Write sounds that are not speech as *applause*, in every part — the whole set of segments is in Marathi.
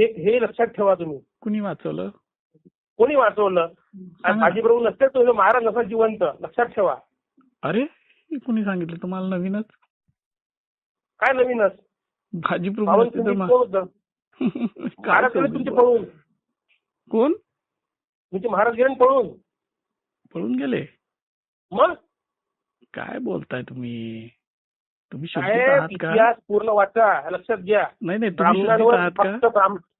हे हे लक्षात ठेवा तुम्ही. कुणी वाचवलं? कोणी वाचवलं. बाजीप्रभू नसते तो महाराज नसा जिवंत. लक्षात ठेवा. अरे कुणी सांगितलं? तुम्हाला नवीनच? काय नवीनच? भाजी प्रभू पावन नसते तर तुम्ही मग- कोण होतं. *laughs* काय महाराज तुमचे? पळून. कोण? तुमचे महाराज गेले पळून. पळून गेले? मग? काय बोलताय तुम्ही? तुम्ही इतिहास पूर्ण वाचा. लक्षात घ्या. नाही नाही फक्त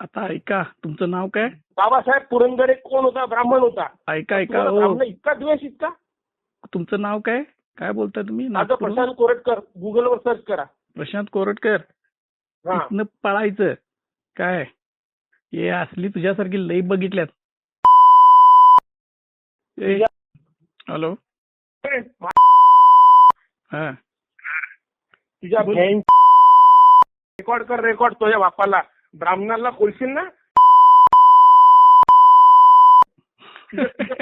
आता ऐका तुमचं नाव काय? बाबासाहेब पुरंदरे कोण होता? ब्राह्मण होता. ऐका ऐका हो. ब्राह्मण इतका द्वेष इतका? तुमचं नाव काय? काय बोलताय तुम्ही? माझं नागपूरहून? प्रशांत कोरटकर. गुगलवर सर्च करा. प्रशांत कोरटकर? हा. इथनं पळायचं. काय? हे असली तुझ्यासारखी लई बघितल्यात. ए, हॅलो? हा. तुझ्या बोल. रेकॉर्ड कर रेकॉर्ड तुझ्या बापाला. ब्राह्मणाला बोलशील ना?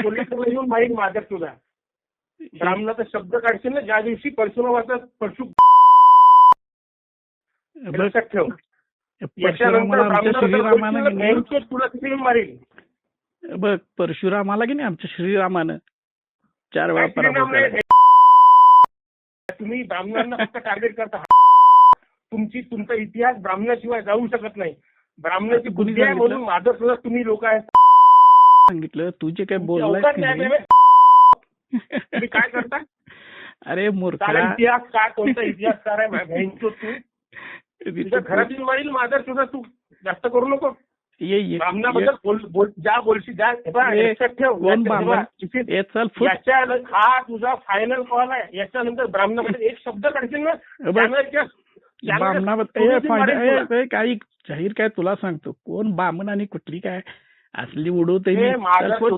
पोलिसाला येऊन माहीत माझ्यात तुझा ब्राह्मणाचा शब्द काढशील ना ज्या दिवशी परशुरामाचा परशु लक्षात ठेव. याच्यानंतर तुला मारील? बघ परशुरामाला की नाही? आमच्या श्रीरामानं. चार वेळा. तुम्ही ब्राह्मणांना फक्त टार्गेट करता. तुमची तुमचा इतिहास ब्राह्मणाशिवाय जाऊ शकत नाही. ब्राह्मणाची बुद्धी आहे? म्हणून माझं सुद्धा तुम्ही लोक आहेत. सांगितलं. तू जे काय बोललाय आहे. तुम्ही काय करता? अरे मूर्खा. इतिहास काय कोणता इतिहासकार आहे *laughs* तू. घरातील मारील माझा सुद्धा तू. जास्त करू नको. ज्या बोलशी हे तुझा फायनल कॉल आहे. याच्यानंतर ब्राह्मणाबद्दल एक शब्द काढशील ना बामणाबद्दल मारेल. काय जाहीर काय तुला सांगतो. कोण बामण आणि कुठली काय? असली उडवते हे हरामखोर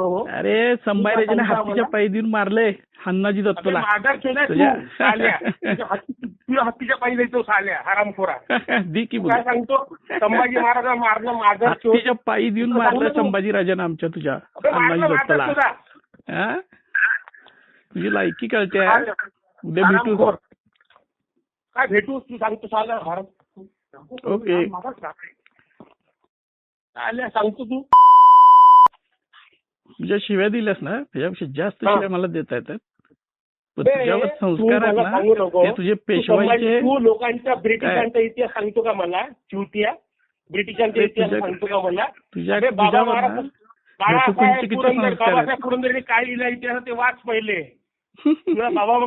हो अरे संभाजीराजाने सांगता हत्तीच्या? पायी देऊन मारले. हन्नाजी दत्तला तुझ्या- हत्तीच्या पायी जायचो साल्या. हरामखोरा *laughs* दी की काय सांगतो? संभाजी महाराज मारणं माझा हत्तीच्या पायी देऊन मारलं सांगू तू? संभाजीराजाने आमच्या तुझ्या हन्नाजी मारलं दत्तला? तुझी. लायकी कळते. उद्या भेटू. काय भेटू? तू सांगतो साला भारत. ओके. साल्या सांगतो तू. तुझ्या शिव्या दिल्यास ना त्याच्यापेक्षा जास्त. शिव्या मला देता येतात. पण तुझ्यावर संस्कार आहेत सांगू ना तुझे तू पेशवाईचे संभाजी- तू लोकांच्या ब्रिटिशांचा इतिहास सांगतो का मला? चिवटिया. ब्रिटिशांचा इतिहास सांगतो का मला? तुझ्या बाळासाहेब पुरंदर. बाबासाहेब पुरंदरेने काय लिहिलं इतिहास ते वाच पहिले. *laughs* तुला बाबा